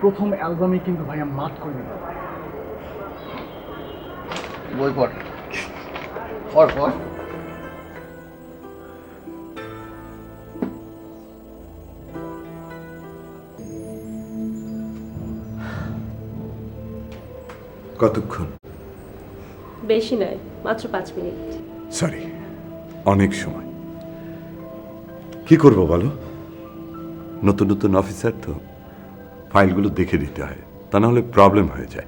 প্রথম অ্যালবামে কিন্তু ভাইয়া মাত করে দিল। বই পড়। কতক্ষণ? বেশি নয় মাত্র পাঁচ মিনিট। সরি অনেক সময়। কি করব বলো? নতুন নতুন অফিসার তো। ফাইলগুলো দেখে দিতে হয়। তা নাহলে প্রবলেম হয়ে যায়।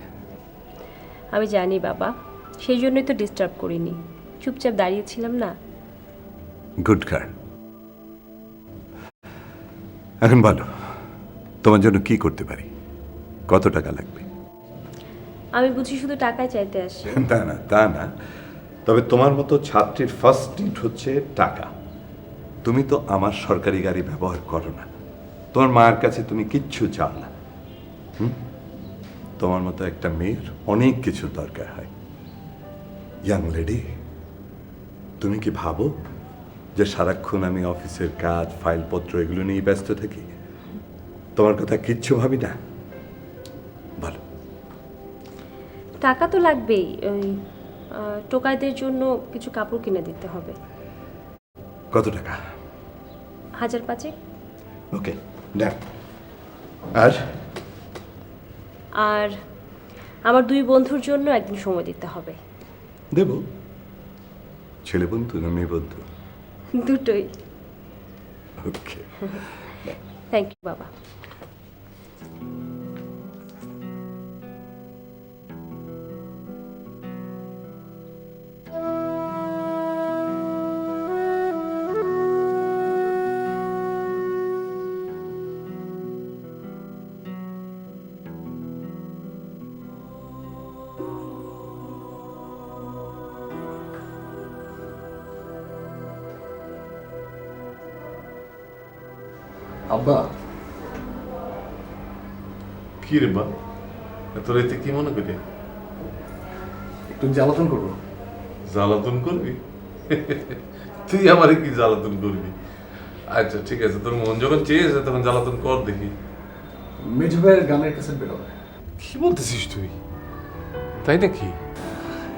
আমি জানি বাবা সেই জন্যই তো ডিস্টার্ব করিনি। চুপচাপ দাঁড়িয়েছিলাম না। গুড গার্ল এখন বলো তোমার জন্য কি করতে পারি? কত টাকা লাগবে? আমি বুঝি শুধু টাকায় চাইতে আসি। তা না তা না। তবে তোমার মতো ছাত্রীর ফার্স্ট নিড হচ্ছে টাকা। তুমি তো আমার সরকারি গাড়ি ব্যবহার করো না। তোমার মায়ের কাছে তুমি কিচ্ছু চাও না। হুম? তোমার মতো একটা মেয়ের অনেক কিছু দরকার হয়। ইয়াং লেডি তুমি কি ভাবো যে সারাক্ষণ আমি অফিসের কাজ ফাইলপত্র এগুলো নিয়ে ব্যস্ত থাকি? তোমার কথা কিচ্ছু ভাবি না? ভালো টাকা তো লাগবেই। ওই টোকাইদের জন্য কিছু কাপড় কিনে দিতে হবে। কত টাকা? হাজার পাঁচেক। ওকে ডান আর? আর আমার দুই বন্ধুর জন্য একদিন সময় দিতে হবে। দেব। ছেলে বন্ধু না মেয়ে বন্ধু? দুটোই। ওকে থ্যাংক ইউ বাবা। আব্বা। কি রে বা তোর এতে কি মনে করি? একটু জ্বালাতন করব। জ্বালাতন করবি? তুই আমারে কি জ্বালাতন করবি? আচ্ছা ঠিক আছে তোর মন যখন চেয়েছে তখন জ্বালাতন কর দেখি। মেজু ভাইয়ের গানের ক্যাসেট বেরোবে কি বলতেছিস তুই? তাই নাকি?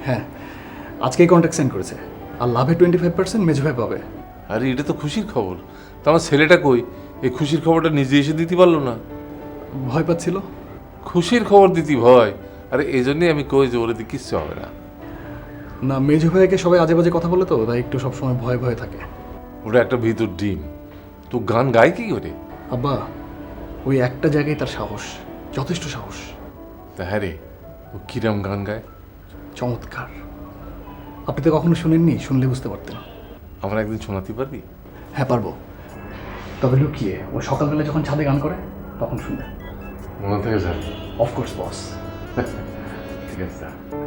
হ্যাঁ আজকেই কন্ট্যাক্ট সেন্ড করেছে। আর লাভে টোয়েন্টি ফাইভ পার্সেন্ট মেজু ভাই পাবে। আরে এটা তো খুশির খবর। তো আমার ছেলেটা কই? এই খুশির খবরটা নিজে এসে দিতে পারল না। ভয় পাচ্ছিল? খুশির খবর দিতি ভয়। আরে এই জন্যই আমি কই যে ওরে দিয়ে কিচ্ছু হবে না। না মেজু ভাইকে সবাই আজে বাজে কথা বলে তো তাই একটু সবসময় ভয় ভয় থাকে। ওটা একটা ভিতর ডিম। তো গান গায় কি করে? আব্বা ওই একটা জায়গায় তার সাহস যথেষ্ট সাহস। তা হ্যাঁ রে ও কিরাম গান গায়। চমৎকার। আপনি তো কখনো শুনেননি? শুনলে বুঝতে পারতেন। আমার একদিন শোনাতে পারবি? হ্যাঁ পারব। তবে লুকিয়ে ও সকালবেলা যখন ছাদে গান করে তখন শুনবেন মনে থেকে স্যার অফকোর্স বস ঠিক আছে স্যার।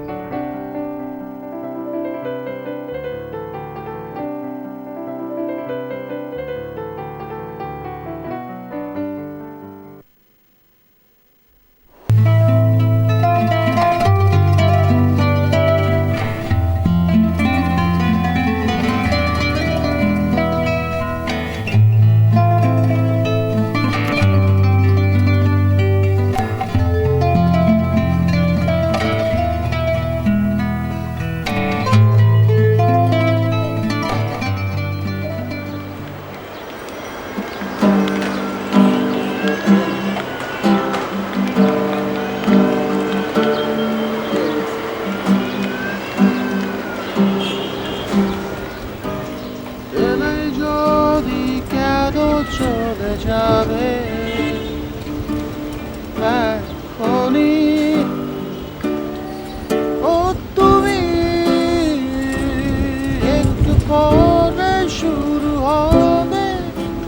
পরে শুরু হবে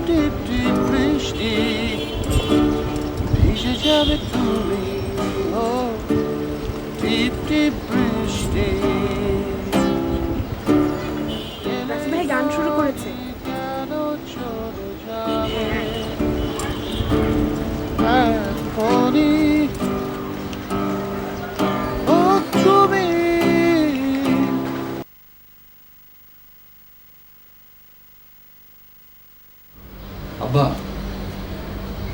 টিপ টিপ বৃষ্টি। ভিজে যাবে তুমি বাবা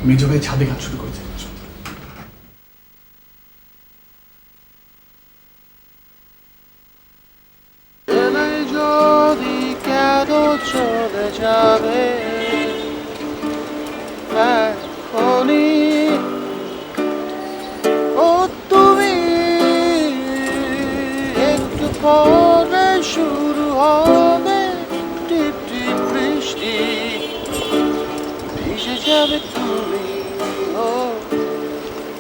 মেজ ভাই ছাদে কাজ শুরু করেছে। চলে যাবে? হ্যাঁ, ও তুমি ভিজে তুমি। ও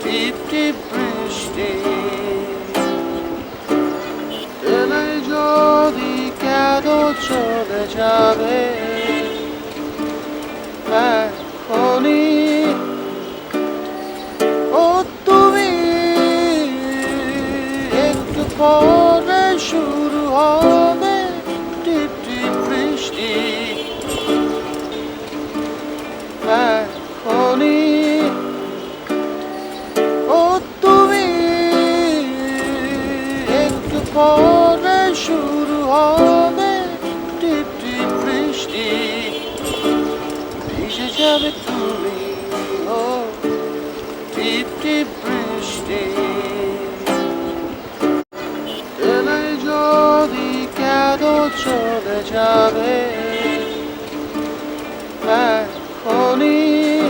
টিপ টিপ বৃষ্টি। এলে যদি কেন চলে যাবে? এখনই। ও, তুমি একটু পরে শুরু হবে। চলে যাবে। এখনই।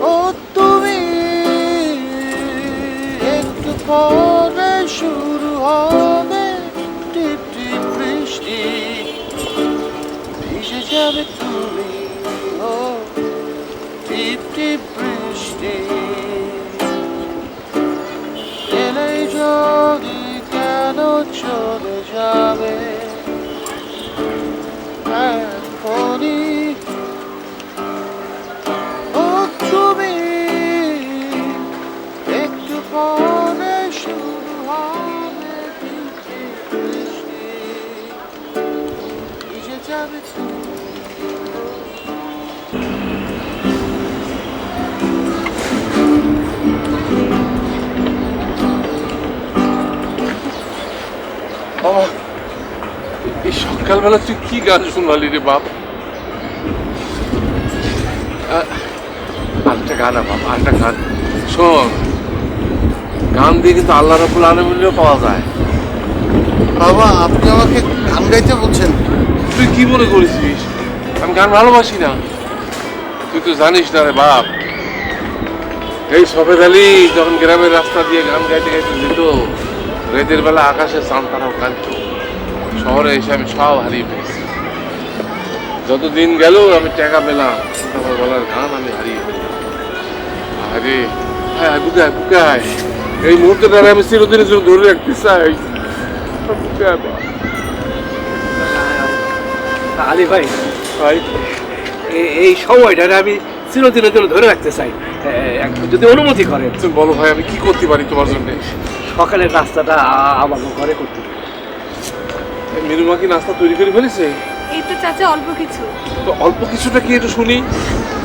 ও তুমি, একটু পরে শুরু হবে। টিপ টিপ বৃষ্টি ভিজে যাবে তুমি। ও টিপ টিপ বৃষ্টি এলে যদি কেন চলে যাবে। এখনই। ও তুমি একটু পরে শুরু হবে যাবে তুমি। সকালবেলা তুই কি গান শুনলি রে বাপ? আরেকটা গান বাপ আরেকটা গান। শোন। গান দিয়ে কিন্তু আল্লাহ রাবুল আলমিনও পাওয়া যায়। বাবা আপনি আমাকে গান গাইতে বলছেন। তুই কি মনে করেছিস আমি গান ভালোবাসি না। তুই তো জানিস না রে বাপ। এই সফেদ আলী যখন গ্রামের রাস্তা দিয়ে গান গাইতে গাইতে যেত রাতের বেলা আকাশে চান তারাও কাঁদত। শহরে এসে আমি সব হারিয়ে ফেলেছি। যত দিন গেল আমি টাকা পেলাম আমার গলার গান আমি হারিয়ে ফেললাম। আরে হ্যাঁ বুকায় বুকায় এই মুহূর্তটা আমি চিরদিনের জন্য ধরে রাখতে চাই। আলী ভাই এই সময়টা আমি চিরদিনের জন্য ধরে রাখতে চাই। যদি অনুমতি করেন। বলো ভাই আমি কি করতে পারি তোমার জন্য? সকালের রাস্তাটা আমার ঘরে করতে। মিনুমা কি নাস্তা তৈরি করে ফেলেছে? এই তো চাচা অল্প কিছু। তো অল্প কিছুটা কি একটু শুনি।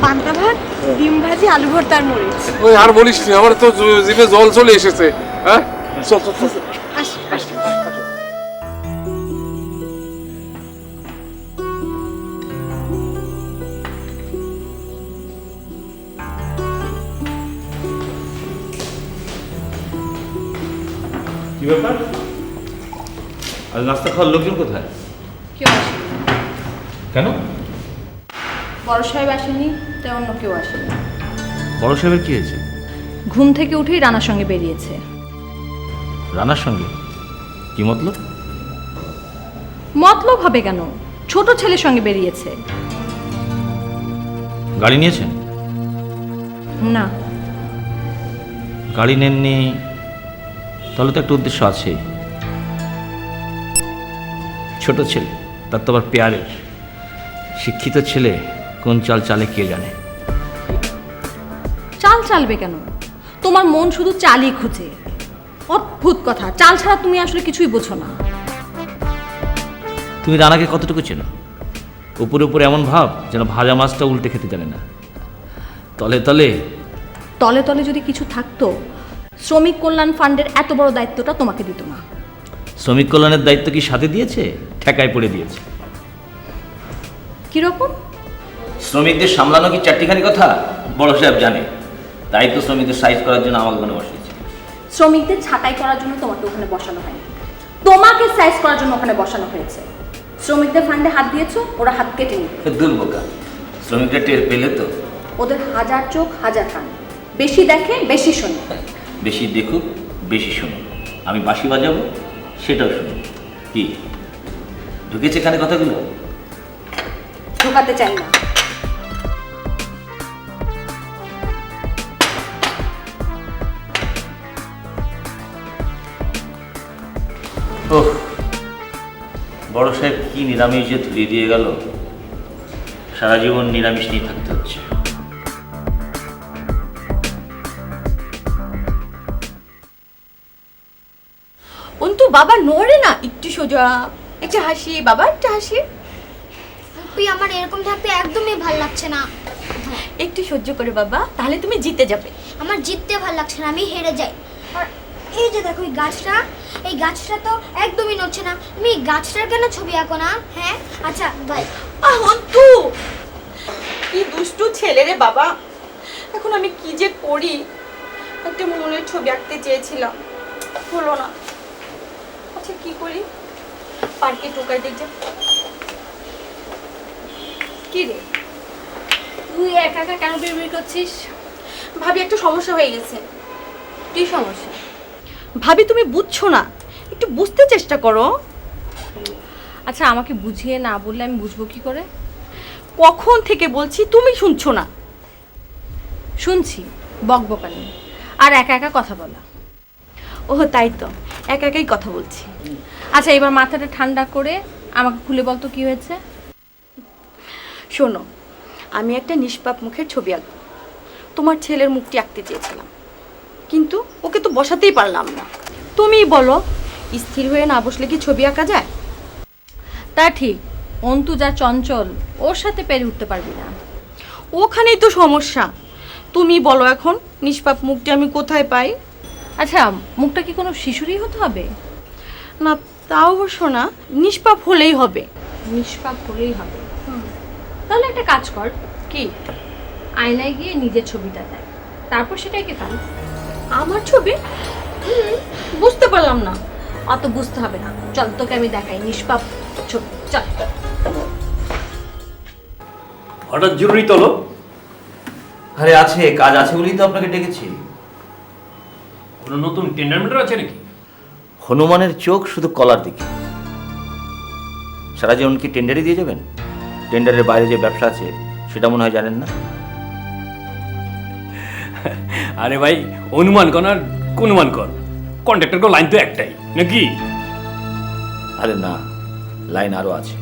পান্তা ভাত ডিম ভাজি আলু ভর্তার মরিচ। ওই আর বলিস নি আমার তো জিভে জল চলে এসেছে। হ্যাঁ? চল চল চল। কি ব্যাপার? আজ নাস্তা খাওয়ার লোকজন কোথায়? কেউ আসেনি। কেন? বড় সাহেব আসেনি তাই অন্য কেউ আসেনি। বড় সাহেবের কি হয়েছে? ঘুম থেকে উঠেই রানার সঙ্গে বেরিয়েছে। রানার সঙ্গে? কি মতলব? মতলব হবে কেন? ছোট ছেলের সঙ্গে বেরিয়েছে। গাড়ি নিয়েছেন না। গাড়ি নেননি তাহলে তো একটা উদ্দেশ্য আছে ছোট ছেলে তার তো আবার পেয়ারের। শিক্ষিত ছেলে কোন চাল চালে কে জানে? চাল চালবে কেন? তোমার মন শুধু চালই খুঁজে। অদ্ভুত কথা চাল ছাড়া তুমি আসলে কিছুই বোঝো না। তুমি রানাকে কতটুকু চেনো? উপরে উপরে এমন ভাব যেন ভাজা মাছটা উল্টে খেতে জানে না। তলে তলে। তলে তলে যদি কিছু থাকতো শ্রমিক কল্যাণ ফান্ডের এত বড় দায়িত্বটা তোমাকে দিত না। শ্রমিক কল্যাণের দায়িত্ব কি সাথে দিয়েছে? ঠেকায় পড়ে দিয়েছে। কীরকম? শ্রমিকদের সামলানো কি চারটিখানি কথা? বড় সাহেব জানে। তাই তো শ্রমিকদের সাইজ করার জন্য আমাকে ওখানে বসিয়েছে। শ্রমিকদের ছাঁটাই করার জন্য তোমাকে ওখানে বসানো হয়নি। তোমাকে সাইজ করার জন্য ওখানে বসানো হয়েছে। শ্রমিকদের ফান্ডে হাত দিয়েছ ওরা হাত কেটে নিবে দুল বোকা শ্রমিকরা টের পেলে তো? ওদের হাজার চোখ হাজার কান। বেশি দেখে বেশি শোনে। বেশি দেখুক বেশি শুনুক। আমি বাঁশি বাজাবো? সেটাও শুনুক কি? ঢুকেছে কানে কথাগুলো? ঢোকাতে চাই না। ওহ বড় সাহেব কি নিরামিষ যে ধুয়ে দিয়ে গেল? সারা জীবন নিরামিষ নিয়ে থাকতে হচ্ছে। বাবা নড়ে না একটু সোজা একটু হাসি বাবা একটু হাসি। তুই আমার এরকম থাকতে একদমই ভালো লাগছে না। একটু সহ্য করে বাবা তাহলে তুমি জিতে যাবে। আমার জিততে ভালো লাগছে না আমি হেরে যাই। আর এই যে দেখো এই গাছটা এই গাছটা তো একদমই নড়ছে না। তুমি এই গাছটার কেন ছবি আঁকো না? হ্যাঁ? আচ্ছা বাই অন্তু! কি দুষ্টু ছেলে রে বাবা। এখন আমি কি যে করি? একটা মনের ছবি আঁকতে চেয়েছিলাম। হলো না। আচ্ছা কি করি? পার্কে টোকাই দেখছে কি রে? তুই একা একা কেন বের করছিস? ভাবি একটা সমস্যা হয়ে গেছে। কি সমস্যা? ভাবি তুমি বুঝছ না। একটু বুঝতে চেষ্টা করো। আচ্ছা আমাকে বুঝিয়ে না বললে আমি বুঝব কি করে? কখন থেকে বলছি তুমি শুনছো না। শুনছি বকবকানি আর একা একা কথা বলা। ও তাই তো। একা একাই কথা বলছি। আচ্ছা এবার মাথাটা ঠান্ডা করে আমাকে খুলে বলতো কি হয়েছে? শোনো, আমি একটা নিষ্পাপ মুখের ছবি আঁকবো। তোমার ছেলের মুখটি আঁকতে চেয়েছিলাম। কিন্তু ওকে তো বসাতেই পারলাম না। তুমিই বলো, স্থির হয়ে না বসলে কি ছবি আঁকা যায়? তা ঠিক, অন্তু যা চঞ্চল, ওর সাথে পেরে উঠতে পারবি না। ওখানেই তো সমস্যা। তুমি বলো এখন, নিষ্পাপ মুখটি আমি কোথায় পাই? আচ্ছা মুখটা কি কোনো শিশুরই হতে হবে? না তাও অবশ্য না। নিষ্পাপ হলেই হবে। নিষ্পাপ হলেই হবে। তাহলে একটা কাজ কর। কি? আয়নায় গিয়ে নিজের ছবিটা দেয় তারপর সেটাই সেটাকে ফেল আমার ছবি? বুঝতে পারলাম না। অত বুঝতে হবে না। চল তোকে আমি দেখাই নিষ্পাপ ছবি। চল। হঠাৎ জরুরি তলব আরে আছে কাজ আছে বলেই তো আপনাকে ডেকেছি। কোনো নতুন টেন্ডার মেন্ডার আছে নাকি? হনুমানের চোখ শুধু কলার দিকে। সারা জীবন কি টেন্ডারই দিয়ে যাবেন? টেন্ডারের বাইরে যে ব্যবসা আছে সেটা মনে হয় জানেন না? আরে ভাই অনুমান কর আর অনুমান কর। কন্ট্রাক্টর লাইন তো একটাই নাকি? আরে না লাইন আরও আছে।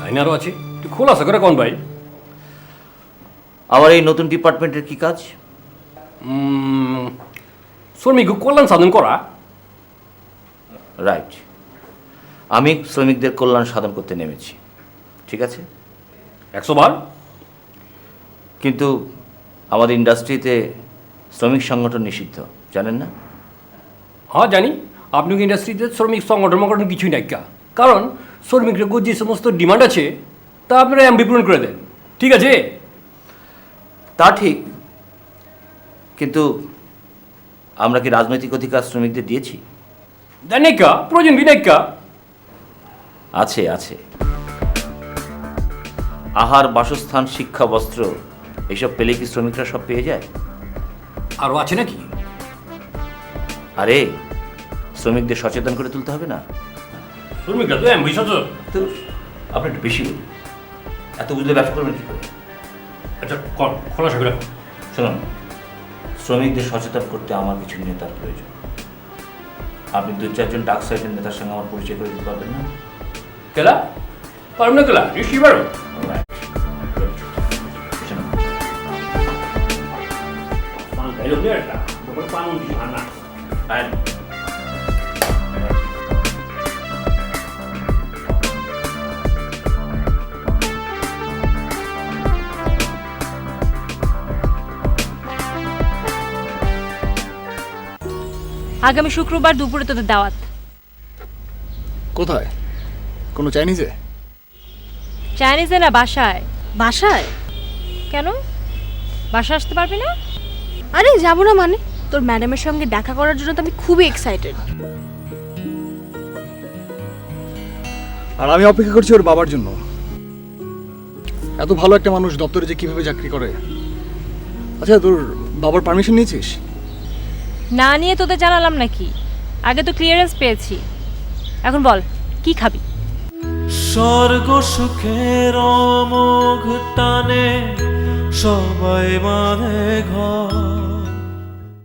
লাইন আরও আছে? একটু খোলাসা করে কোন ভাই। আবার এই নতুন ডিপার্টমেন্টের কি কাজ? শ্রমিক কল্যাণ সাধন করা। রাইট আমি শ্রমিকদের কল্যাণ সাধন করতে নেমেছি। ঠিক আছে? একশো বার। কিন্তু আমাদের ইন্ডাস্ট্রিতে শ্রমিক সংগঠন নিষিদ্ধ জানেন না? হ্যাঁ জানি। আপনি কি ইন্ডাস্ট্রিতে শ্রমিক সংগঠন মগঠন কিছুই নাই কারণ শ্রমিকদের যে সমস্ত ডিমান্ড আছে তা আপনারা এমবি পূরণ করে দেন। ঠিক আছে? তা ঠিক। কিন্তু আমরা কি রাজনৈতিক অধিকার শ্রমিকদের দিয়েছি? প্রয়োজন বি নাই কা আছে আছে। আহার বাসস্থান শিক্ষা বস্ত্র এইসব পেলে কি শ্রমিকরা সব পেয়ে যায়? আরও আছে নাকি? আরে শ্রমিকদের সচেতন করে তুলতে হবে না। শ্রমিকরা তো এমবি সচেতন। তো আপনি একটু বেশি এত বুঝলে ব্যবসা করবেন কি করে? আচ্ছা করে শুনুন শ্রমিকদের সচেতন করতে আমার কিছু নেতার প্রয়োজন। আপনি দু চারজন ডাক সাইডের নেতার সঙ্গে আমার পরিচয় করে দিতে পারবেন না? কেলা? পারব না কেলা? নিশ্চয়ই পারো Alright. আগামী শুক্রবার দুপুরে তোদের দাওয়াত। কোথায়? কোনো চাইনিজে? চাইনিজে না বাসায়। বাসায়? কেন? বাসা আসতে পারবি না? আরে যাব না মানে। তোর ম্যাডামের সঙ্গে দেখা করার জন্য তো আমি খুবই এক্সাইটেড আর আমি অপেক্ষা করছি ওর বাবার জন্য। এত ভালো একটা মানুষ দপ্তরে যে কীভাবে চাকরি করে। আচ্ছা তোর বাবার পারমিশন নিয়েছিস? না নিয়ে তোদের জানালাম নাকি? আগে তো ক্লিয়ারেন্স পেয়েছি। এখন বল, কি খাবি? স্বর্গ সুখের অমোঘ টানে সবাই মানে ঘর।